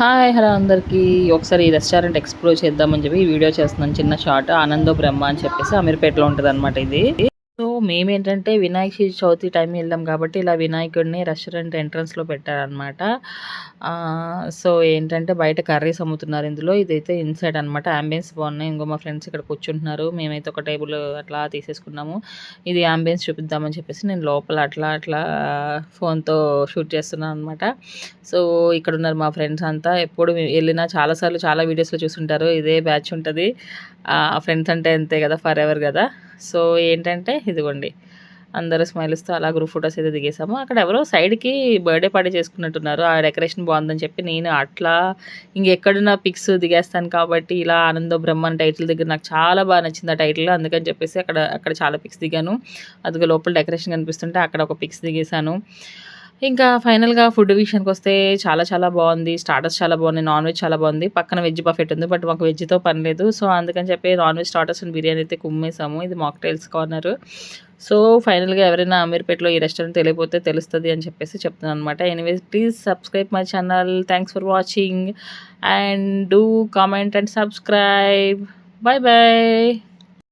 Hi hello అందరికీ. ఒకసారి ఈ రెస్టారెంట్ ఎక్స్ప్లోర్ చేద్దామని చెప్పి ఈ వీడియో చేస్తున్నాను. చిన్న షార్ట్ ఆనందో బ్రహ్మ అని చెప్పేసి అమీర్పేటలో ఉంటుంది అనమాట ఇది. సో మేమేంటంటే వినాయక చవితి టైం వెళ్ళాం కాబట్టి ఇలా వినాయకుడిని రెస్టారెంట్ ఎంట్రన్స్లో పెట్టారనమాట సో ఏంటంటే బయట కర్రీస్ అమ్ముతున్నారు ఇందులో. ఇదైతే ఇన్సైడ్ అనమాట అంబియన్స్ బాగున్నాయి. ఇంకో మా ఫ్రెండ్స్ ఇక్కడ కూర్చుంటున్నారు. మేమైతే ఒక టేబుల్ అట్లా తీసేసుకున్నాము. ఇది అంబియన్స్ చూపిద్దామని చెప్పేసి నేను లోపల అట్లా అట్లా ఫోన్తో షూట్ చేస్తున్నాను అనమాట సో ఇక్కడ ఉన్నారు మా ఫ్రెండ్స్ అంతా. ఎప్పుడు వెళ్ళినా చాలాసార్లు చాలా వీడియోస్లో చూసుంటారు. ఇదే బ్యాచ్ ఉంటుంది. ఫ్రెండ్స్ అంటే అంతే కదా ఫర్ ఎవర్ కదా. సో ఏంటంటే ఇదిగోండి అందరూ స్మైల్ ఇస్తూ అలా గ్రూప్ ఫొటోస్ అయితే దిగేసాము అక్కడ ఎవరో సైడ్కి బర్త్డే పార్టీ చేసుకున్నట్టున్నారు. ఆ డెకరేషన్ బాగుందని చెప్పి నేను అట్లా ఇంకెక్కడున్న పిక్స్ దిగేస్తాను కాబట్టి ఇలా ఆనందో బ్రహ్మన్ టైటిల్ దగ్గర నాకు చాలా బాగా నచ్చింది ఆ టైటిల్ అందుకని చెప్పేసి అక్కడ అక్కడ చాలా పిక్స్ దిగాను. అదిగో లోపల డెకరేషన్ కనిపిస్తుంటే అక్కడ ఒక పిక్స్ దిగేశాను. ఇంకా ఫైనల్గా ఫుడ్ విషయానికి వస్తే చాలా చాలా బాగుంది. స్టార్టర్స్ చాలా బాగున్నాయి. నాన్ వెజ్ చాలా బాగుంది. పక్కన వెజ్ బఫెట్ ఉంది. బట్ మాకు వెజ్తో పని లేదు. సో అందుకని చెప్పి నాన్ వెజ్ స్టార్టర్స్ బిర్యానీ అయితే కుమ్మేసాము ఇది మాక్టైల్స్ కార్నర్. సో ఫైనల్గా ఎవరైనా అమీర్పేటలో ఈ రెస్టారెంట్ తెలియపోతే తెలుస్తుంది అని చెప్పేసి చెప్తున్నాను అనమాట anyways please subscribe my channel thanks for watching and do comment and subscribe bye bye